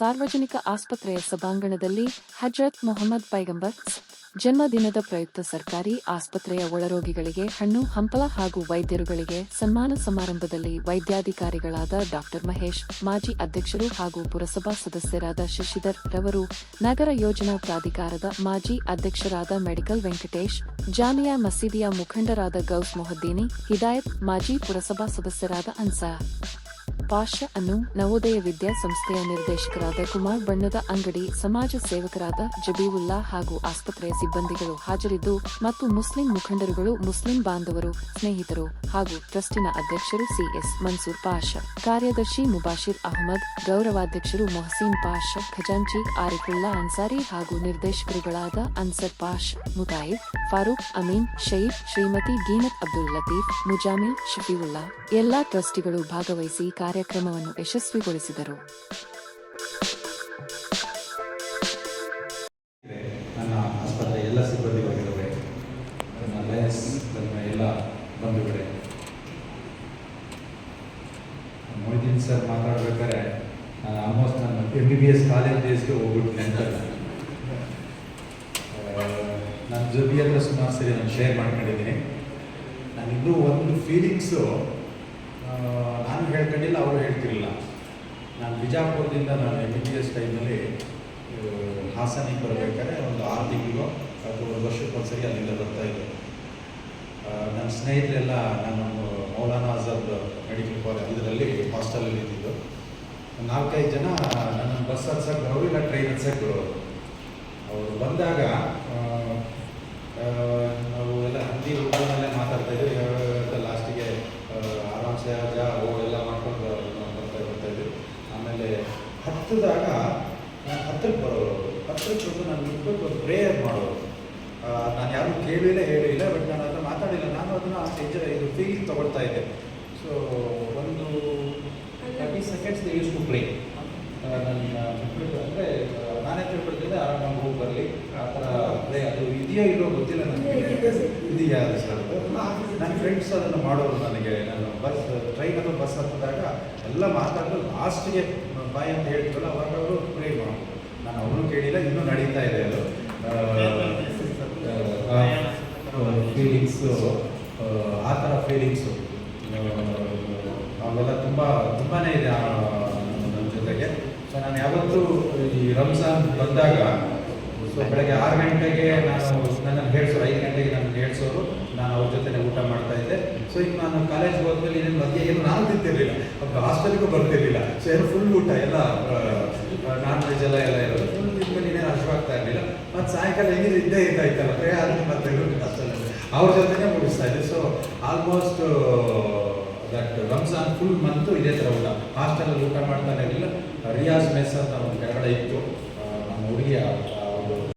ಸಾರ್ವಜನಿಕ ಆಸ್ಪತ್ರೆಯ ಸಭಾಂಗಣದಲ್ಲಿ ಹಜರತ್ ಮೊಹಮ್ಮದ್ ಪೈಗಂಬರ್ ಜನ್ಮದಿನದ ಪ್ರಯುಕ್ತ ಸರ್ಕಾರಿ ಆಸ್ಪತ್ರೆಯ ಒಳರೋಗಿಗಳಿಗೆ ಹಣ್ಣು, ಹಂಪಲ ಹಾಗೂ ವೈದ್ಯರುಗಳಿಗೆ ಸನ್ಮಾನ ಸಮಾರಂಭದಲ್ಲಿ ವೈದ್ಯಾಧಿಕಾರಿಗಳಾದ ಡಾಕ್ಟರ್ ಮಹೇಶ್, ಮಾಜಿ ಅಧ್ಯಕ್ಷರು ಹಾಗೂ ಪುರಸಭಾ ಸದಸ್ಯರಾದ ಶಶಿಧರ್ ರವರು, ನಗರ ಯೋಜನಾ ಪ್ರಾಧಿಕಾರದ ಮಾಜಿ ಅಧ್ಯಕ್ಷರಾದ ಮೆಡಿಕಲ್ ವೆಂಕಟೇಶ್, ಜಾಮಿಯಾ ಮಸೀದಿಯ ಮುಖಂಡರಾದ ಗೌಸ್ ಮೊಹದ್ದೀನಿ, ಹಿದಾಯತ್ ಮಾಜಿ ಪುರಸಭಾ ಸದಸ್ಯರಾದ ಅನ್ಸಾರ್. ಪಾಷ ಅನ್ನು ನವೋದಯ ವಿದ್ಯಾಸಂಸ್ಥೆಯ ನಿರ್ದೇಶಕರಾದ ಕುಮಾರ್ ಬಣ್ಣದ ಅಂಗಡಿ, ಸಮಾಜ ಸೇವಕರಾದ ಜಬೀವುಲ್ಲಾ ಹಾಗೂ ಆಸ್ಪತ್ರೆಯ ಸಿಬ್ಬಂದಿಗಳು ಹಾಜರಿದ್ದು, ಮತ್ತು ಮುಸ್ಲಿಂ ಮುಖಂಡರುಗಳು, ಮುಸ್ಲಿಂ ಬಾಂಧವರು, ಸ್ನೇಹಿತರು ಹಾಗೂ ಟ್ರಸ್ಟಿನ ಅಧ್ಯಕ್ಷರು ಸಿಎಸ್ ಮನ್ಸೂರ್ ಪಾಷ, ಕಾರ್ಯದರ್ಶಿ ಮುಬಾಶಿರ್ ಅಹಮದ್, ಗೌರವಾಧ್ಯಕ್ಷರು ಮೊಹಸೀನ್ ಪಾಷ, ಖಜಾಂಚಿ ಆರಿಫುಲ್ಲಾ ಅನ್ಸಾರಿ ಹಾಗೂ ನಿರ್ದೇಶಕರುಗಳಾದ ಅನ್ಸರ್ ಪಾಷ್, ಮುತಾಯಿಬ್, ಫಾರೂಕ್ ಅಮೀನ್ ಶೈಫ್ ಶ್ರೀಮತಿ ಗೀನತ್ ಅಬ್ದುಲ್ ಲತೀಫ್, ಮುಜಾಮಿಲ್, ಶಫೀವುಲ್ಲಾ. ಎಲ್ಲಾ ಟ್ರಸ್ಟಿಗಳು ಭಾಗವಹಿಸಿ ಕಾರ್ಯಕ್ರಮವನ್ನು ಯಶಸ್ವಿಗೊಳಿಸಿದರು. ನನ್ನ ಆಸ್ಪತ್ರೆ ಎಲ್ಲ ಸಿಬ್ಬಂದಿ ವರ್ಗದವರೇ ನನ್ನ ಲಯನ್ಸ್ ನನ್ನ ಎಲ್ಲ ಬಂಧುಗಳೇ. ಮೊಯ್ದೀನ್ ಸರ್ ಮಾತಾಡ್ಬೇಕಾದ್ರೆ ನಾನು ಆಲ್ಮೋಸ್ಟ್ ನನ್ನ M B B S college ಡೇಸ್ಗೆ ಹೋಗ್ಬಿಟ್ಟು ನನ್ನ ಜೊತೆ ಹತ್ರ ಸುಮಾರು ಸರಿ ನಾನು ಶೇರ್ ಮಾಡ್ಕೊಂಡಿದ್ದೀನಿ. ನಾನಿನ್ನೂ ಒಂದು ಫೀಲಿಂಗ್ಸು ನಾನು ಹೇಳ್ಕೊಂಡಿಲ್ಲ, ಅವರು ಹೇಳ್ತಿರಲಿಲ್ಲ. ನಾನು ಬಿಜಾಪುರದಿಂದ ನಾನು ಎಂ ಬಿ ಎಸ್ ಟೈಮಲ್ಲಿ ಹಾಸನಿಗೆ ಬರಬೇಕಾದ್ರೆ ಒಂದು ಆರು ತಿಂಗಳು ಅಥವಾ ಒಂದು ವರ್ಷಕ್ಕೊಂದ್ಸರಿ ಅಲ್ಲಿಂದ ಬರ್ತಾ ಇದ್ದೆ. ನನ್ನ ಸ್ನೇಹಿತರೆಲ್ಲ ನಾನು ಮೌಲಾನಾ ಆಜಾದ್ ಮೆಡಿಕಲ್ ಕಾಲೇಜ್ ಇದರಲ್ಲಿ ಹಾಸ್ಟೆಲಲ್ಲಿ ಇದ್ದಿದ್ದು. ನಾಲ್ಕೈದು ಜನ, ನನ್ನ ಬಸ್ ಹತ್ಸಕ್ಕೆ ಬರೋರು ಇಲ್ಲ ಟ್ರೈನ್ ಹತ್ಸಕ್ಕೆ ಬರೋರು. ಅವರು ಬಂದಾಗ ಹತ್ತಿದಾಗ ನಾನು ಹತ್ತಿರಕ್ಕೆ ಬರೋರು ಹತ್ತಿರಕ್ಕೆ ಬಂದು ನಾನು ನಿಂತ್ಕೊಂಡು ಒಂದು ಪ್ರೇಯರ್ ಮಾಡೋರು. ನಾನು ಯಾರೂ ಕೇಳಿಲ್ಲ ಹೇಳಿಲ್ಲ ಬಟ್ ನಾನು ಅದನ್ನು ಮಾತಾಡಿಲ್ಲ. ನಾನು ಅದನ್ನು ಸ್ಟೇಜ್ ಇದು ಫೀಲ್ ತೊಗೊಳ್ತಾ ಇದ್ದೆ. ಸೊ ಒಂದು thirty seconds they use to play ನನ್ನ ಅಂದರೆ ನಾನೇ ತಿಳ್ಕೊಳ್ತಿದ್ದೆ ಆರಾಮಾಗಿ ಹೋಗಿ ಬರಲಿ. ಆ ಥರ ಪ್ಲೇ ಅದು ಇದೆಯೋ ಇಲ್ಲೋ ಗೊತ್ತಿಲ್ಲ ನನಗೆ ಇದೆಯಾ ಅದು ಸರ್ ನನ್ನ ಫ್ರೆಂಡ್ಸ್ ಅದನ್ನು ಮಾಡೋರು ನನಗೆ. ನಾನು ಬಸ್ ಟ್ರೈನ್ ಅಥವಾ ಬಸ್ ಹತ್ತಿದಾಗ ಎಲ್ಲ ಮಾತಾಡಲು ಲಾಸ್ಟಿಗೆ ಬಾಯ್ ಅಂತ ಹೇಳ್ತೀವಲ್ಲ ಅವಾಗ ಅವರು ಮಾಡೋದು ನಾನು ಅವರು ಕೇಳಿಲ್ಲ, ಇನ್ನೂ ನಡೀತಾ ಇದೆ ಅದು. ಫೀಲಿಂಗ್ಸು ಆ ಥರ ಫೀಲಿಂಗ್ಸು ಅವೆಲ್ಲ ತುಂಬ ತುಂಬಾ ಇದೆ ನನ್ನ ಜೊತೆಗೆ. ಸೊ ನಾನು ಯಾವತ್ತೂ ಈ ರಂಜಾನ್ ಬಂದಾಗ ಸೊ ಬೆಳಗ್ಗೆ ಆರು ಗಂಟೆಗೆ ನಾನು ನನ್ನನ್ನು ಹೇಳ್ಸೋರು, ಐದು ಗಂಟೆಗೆ ನನ್ನನ್ನು ಹೇಳ್ಸೋರು, ನಾನು ಅವ್ರ ಜೊತೆ ಊಟ ಮಾಡ್ತಾ ಇದ್ದೆ. ಈಗ ನಾನು ಕಾಲೇಜ್ಗೆ ಹೋದ್ಮೇಲೆ ಏನೇನು ಮಧ್ಯೆ ಏನು ನಾನು ತಿಂತಿರ್ಲಿಲ್ಲ. ಹಾಸ್ಟೆಲ್ಗೂ ಬರ್ತಿರ್ಲಿಲ್ಲ. ಸೊ ಏನು ಫುಲ್ ಊಟ, ಎಲ್ಲ ನಾನ್ ವೆಜ್ ಎಲ್ಲ ಎಲ್ಲ ಇರೋದು. ಫುಲ್ ತಿಂದ್ಮೇಲೆ ಏನೇನು ಹಶ್ವಾಗ್ತಾ ಇರಲಿಲ್ಲ. ಮತ್ತು ಸಾಯಂಕಾಲ ಹೆಂಗಿದ್ರೆ ಇದ್ದೇ ಇದ್ದಾಯ್ತಲ್ಲ ಪ್ರೇ ಆದ್ಮೇಲೆ ಮತ್ತೆ ಹಾಸ್ಟೆಲಲ್ಲಿ ಅವ್ರ ಜೊತೆನೇ ಮುಗಿಸ್ತಾ ಇದ್ದೆ. So almost that Ramzan full month ಇದೇ ಥರ ಊಟ. ಹಾಸ್ಟೆಲಲ್ಲಿ ಊಟ ಮಾಡ್ತಾನೆ ಇರಲಿಲ್ಲ. ರಿಯಾಜ್ ಮೆಸ್ ಅಂತ ಒಂದು ಕೆಳಗಡೆ ಇತ್ತು. ನಮ್ಮ ಹುಡುಗಿ ಆ- ಆ, ಒಂದು